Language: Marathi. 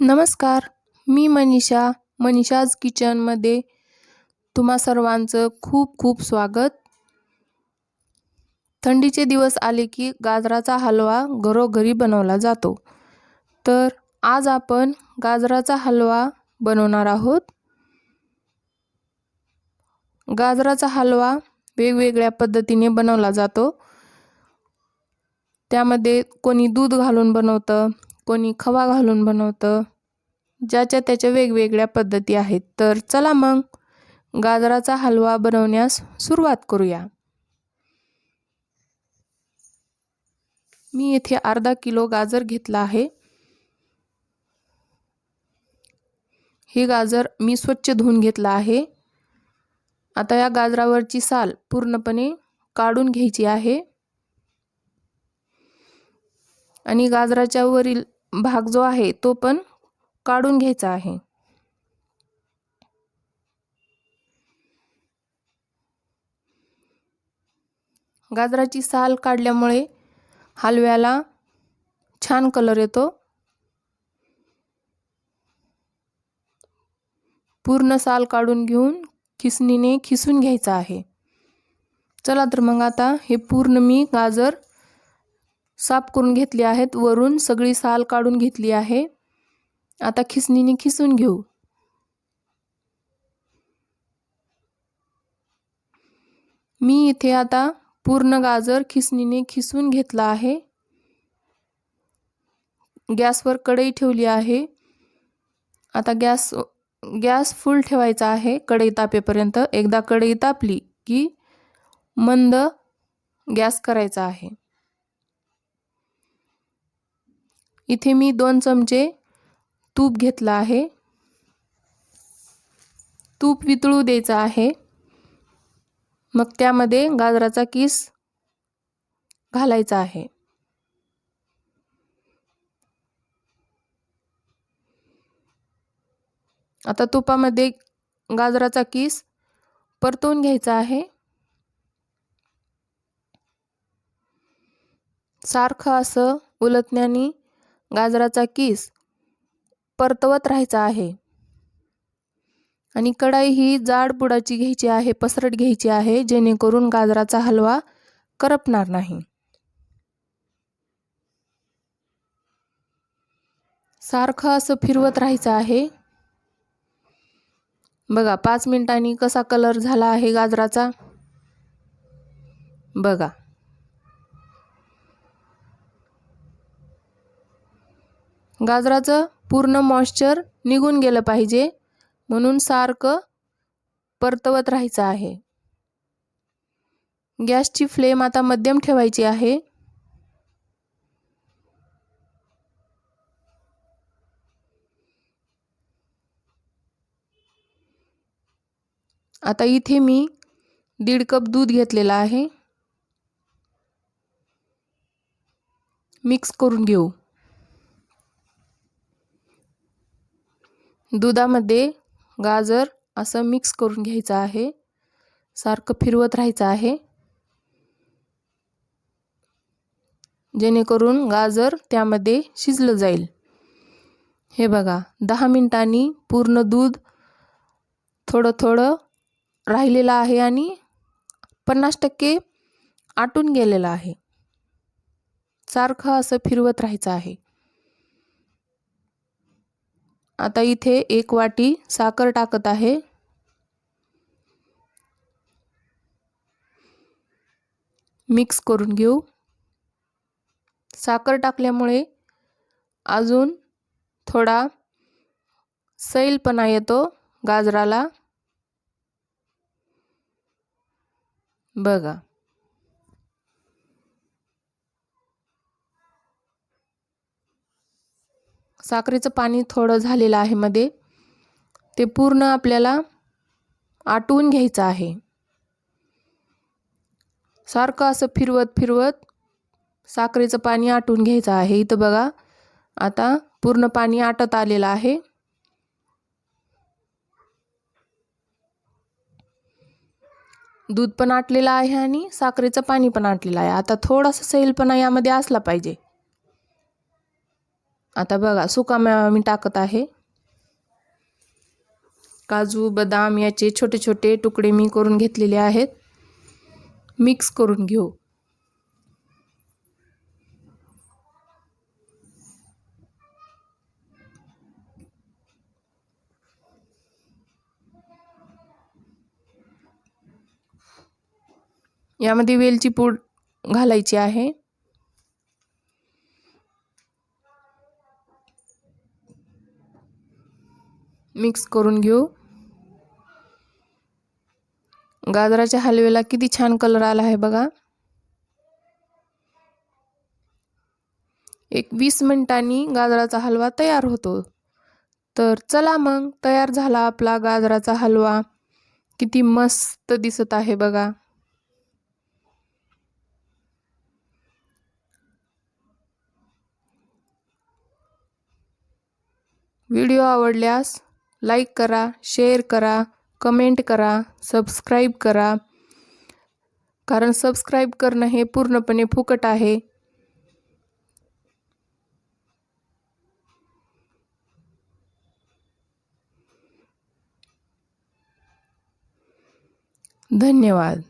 नमस्कार मी मनीषा मनीषाज किचनमध्ये तुम्हा सर्वांचं खूप खूप स्वागत. थंडीचे दिवस आले की गाजराचा हलवा घरोघरी बनवला जातो. तर आज आपण गाजराचा हलवा बनवणार आहोत. गाजराचा हलवा वेगवेगळ्या पद्धतीने बनवला जातो. त्यामध्ये कोणी दूध घालून बनवतं कोणी खवा घालून बनवतं ज्याच्या त्याच्या वेगवेगळ्या पद्धती आहेत. तर चला मग गाजराचा हलवा बनवण्यास सुरुवात करूया. मी येथे अर्धा किलो गाजर घेतला आहे. हे गाजर मी स्वच्छ धुवून घेतला आहे. आता या गाजरावरची साल पूर्णपणे काढून घ्यायची आहे. आणि गाजराच्या वरील भाग जो आहे तो पण काढून घ्यायचा आहे. गाजराची साल काढल्यामुळे हलव्याला छान कलर येतो. पूर्ण साल काढून घेऊन खिसणीने खिसून घ्यायचा आहे. चला तर मग आता हे पूर्ण मी गाजर साफ करून घेतली आहेत वरून सगळी साल काढून घेतली आहे. आता खिसणीने खिसून घेऊ. मी इथे आता पूर्ण गाजर खिसणीने खिसून घेतला आहे. गॅसवर कढई ठेवली आहे. आता गॅस गॅस फुल ठेवायचा आहे. कढई तापेपर्यंत एकदा कढई तापली की मंद गॅस करायचा आहे. इथे मी दोन चमचे तूप घेतलं आहे. तूप वितळू द्यायचं आहे. मग त्यामध्ये गाजराचा किस घालायचा आहे. आता तुपामध्ये गाजराचा किस परतवून घ्यायचा आहे. सारखं असं उलटण्याने गाजराचा किस परतवत राहायचा आहे. आणि कढाई ही जाड बुडाची घ्यायची आहे पसरट घ्यायची आहे जेणेकरून गाजराचा हलवा करपणार नाही. सारखं असं फिरवत राहायचं आहे. बघा पाच मिनिटांनी कसा कलर झाला आहे गाजराचा? बघा. गाजराचं पूर्ण मॉइश्चर निघून गेलं पाहिजे. म्हणून सारखं परतवत राहायचं आहे. गॅसची फ्लेम आता मध्यम ठेवायची आहे. आता इथे मी दीड कप दूध घेतलेलं आहे. मिक्स करून घेऊ. दुधामध्ये गाजर असं मिक्स करून घ्यायचं आहे. सारखं फिरवत राहायचं आहे. जेणेकरून गाजर त्यामध्ये शिजलं जाईल. हे बघा दहा मिनटांनी पूर्ण दूध थोडं थोडं राहिलेलं आहे आणि पन्नास टक्के आटून गेलेलं आहे. सारखं असं फिरवत राहायचं आहे. आता इथे एक वाटी साखर टाकत आहे. मिक्स करून घेऊ. साखर टाकल्यामुळे अजून थोडा सैलपणा येतो गाजराला. बघा. साखरेचं पाणी थोडं झालेलं आहे मध्ये. ते पूर्ण आपल्याला आटवून घ्यायचं आहे. सारखं असं फिरवत फिरवत साखरेचं पाणी आटून घ्यायचं आहे. इथं बघा आता पूर्ण पाणी आटत आलेलं आहे. दूध पण आटलेलं आहे आणि साखरेचं पाणी पण आटलेलं आहे. आता थोडासा सैलपणा यामध्ये असला पाहिजे. आता बघा सुका मेवा मी टाकत आहे. काजू बदाम याचे छोटे छोटे तुकडे मी करून घेतलेले आहेत. मिक्स करून घेऊ. यामध्ये वेलची पूड घालायची आहे. मिक्स करून घेऊ. गाजराच्या हलवेला किती छान कलर आला आहे बघा. एक वीस मिनिटांनी गाजराचा हलवा तयार होतो. तर चला मग तयार झाला आपला गाजराचा हलवा. किती मस्त दिसत आहे बघा. व्हिडिओ आवडल्यास लाईक करा शेअर करा, कमेंट करा, सब्स्क्राइब करा। कारण सब्स्क्राइब करणं हे पूर्णपणे फुकट आहे. धन्यवाद.